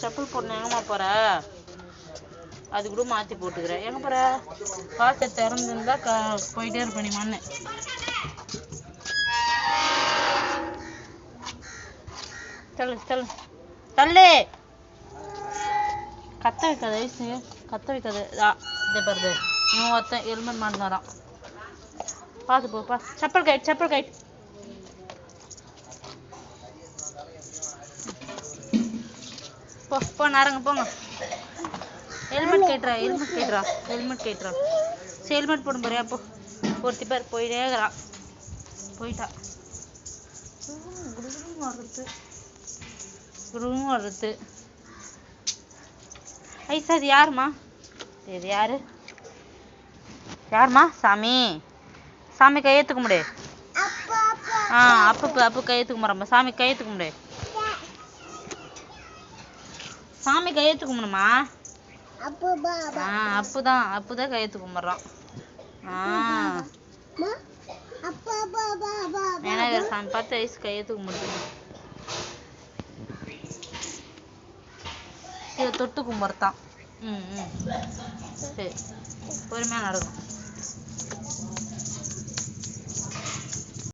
செப்பல் போடணும். எங்கம்மா போற? அது கூட மாத்தி போட்டுக்கிறேன். எங்க போற? வாசை திறந்துருந்தா க போயிட்டே இருப்ப தள்ளு தள்ளு. தள்ளு! கத்த வைக்காத ஐசு. கத்த வைக்காத. இதை பாருது இவன் ஒருத்தன் ஹெல்மெட் மாட்டின்னு பார்த்து போப்பா செப்பல் கைட் செப்பல் கைட் போ போ நாரங்க போங்க. ஹெல்மெட் கேட்டுறா ஹெல்மெட் கேட்டுறா ஹெல்மெட் கேட்டுறா. சரி ஹெல்மெட் போடும் போறியா போ ஒருத்தி பேர் போயிட்டே இருக்கிறான் போயிட்டா. குடுகுடுன்னு வர்றது. குடுகுடுன்னு வர்றது ஐசா இது யாரும்மா? இது யாரு? யாரும்மா? சாமி. சாமி கையெழுத்துக்க முடி ஆ அப்ப அப்ப கையெழுத்துக்க முடியம்மா சாமி கையெழுத்துக்க முடி சாமி கையெழுத்து கும்பிடுமா ஆ அப்புதான். அப்புதான் கையெழுத்து கும்பிட்றான். ஆ. விநாயகர் சாமி பத்து வயசு கையெழுத்து கும்பிடுது. இதை தொட்டு கும்பிட்றான் ம் ம். சரி. பொறுமையாக நடக்கும்.